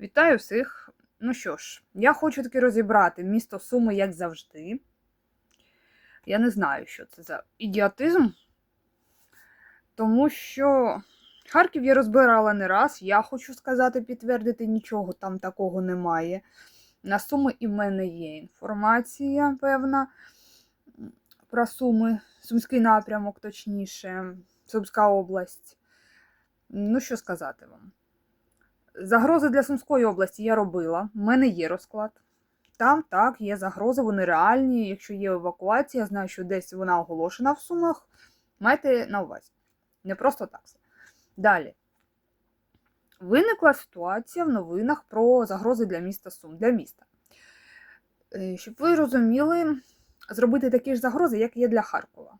Вітаю всіх. Ну що ж, я хочу таки розібрати місто Суми, як завжди. Я не знаю, що це за ідіотизм. Тому що Харків я розбирала не раз. Я хочу сказати, підтвердити, нічого там такого немає. На Суми і в мене є інформація певна про Суми, Сумський напрямок, точніше, Сумська область. Ну, що сказати вам? Загрози для Сумської області я робила. У мене є розклад. Там так, є загрози, вони реальні. Якщо є евакуація, я знаю, що десь вона оголошена в Сумах. Майте на увазі. Не просто так. Далі. Виникла ситуація в новинах про загрози для міста Сум. Для міста. Е, Щоб ви розуміли, зробити такі ж загрози, як є для Харкова.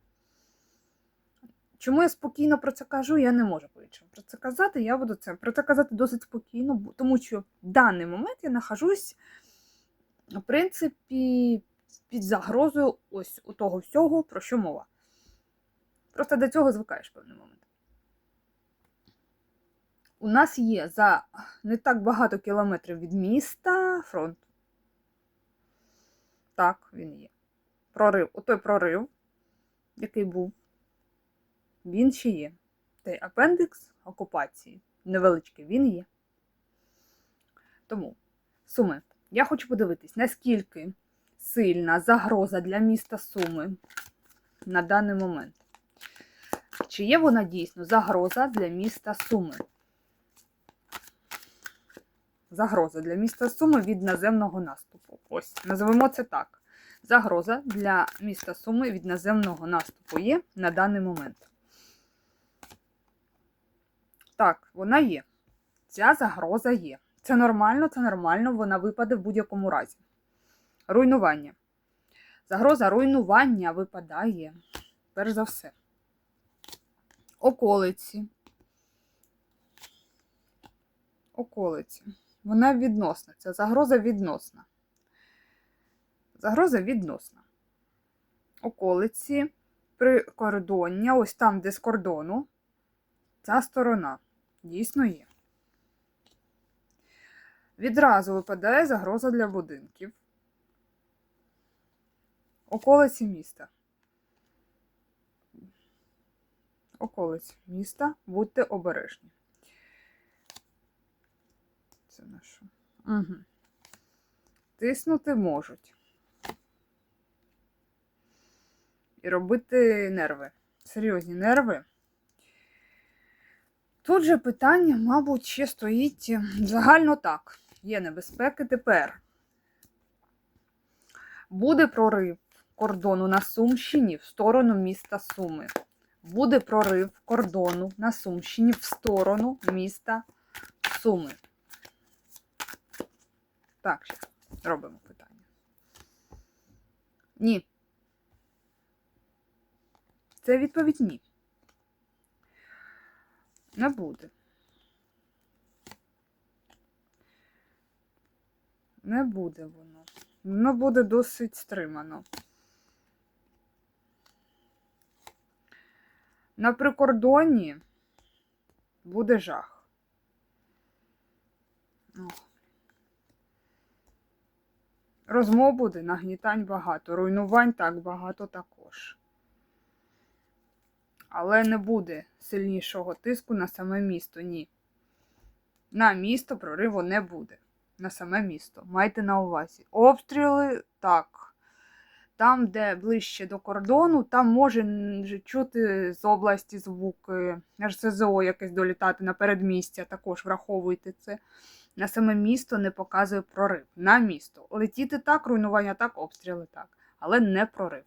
Чому я спокійно про це кажу, я не можу по-іншому про це казати. Я буду це про це казати досить спокійно, тому що в даний момент я нахожусь, в принципі, під загрозою ось у того всього, про що мова. Просто до цього звикаєш в певний момент. У нас є за не так багато кілометрів від міста фронт. Так, він є. Прорив. Отой прорив, який був він ще є. Той апендикс окупації невеличкий, він є. Тому, Суми, я хочу подивитись, наскільки сильна загроза для міста Суми на даний момент. Чи є вона дійсно загроза для міста Суми? Загроза для міста Суми від наземного наступу. Ось, називемо це так. Загроза для міста Суми від наземного наступу є на даний момент. Так, вона є. Ця загроза є. Це нормально, це нормально, вона випаде в будь-якому разі. Руйнування. Загроза руйнування випадає, перш за все. Околиці. Околиці. Вона відносна. Ця загроза відносна. Загроза відносна. Околиці, прикордоння, ось там, де з кордону, ця сторона дійсно є. Відразу випадає загроза для будинків. Околиці міста. Околиці міста. Будьте обережні. Це на що? Угу. Тиснути можуть. І робити нерви. Серйозні нерви. Тут же питання, мабуть, ще стоїть е, загально так. Є небезпеки тепер. Буде прорив кордону на Сумщині в сторону міста Суми. Буде прорив кордону на Сумщині в сторону міста Суми. Так, ще робимо питання. Ні. Це відповідь ні. Не буде. Не буде воно. Воно буде досить стримано. На прикордонні буде жах. Розмов буде, нагнітань багато, руйнувань так багато також. Але не буде сильнішого тиску на саме місто, ні. На місто прориву не буде. На саме місто. Майте на увазі. Обстріли так. Там, де ближче до кордону, там може чути з області звуки, РСЗО якесь долітати на передмістя, також враховуйте це. На саме місто не показує прорив. На місто. Летіти так, руйнування так, обстріли так. Але не прорив.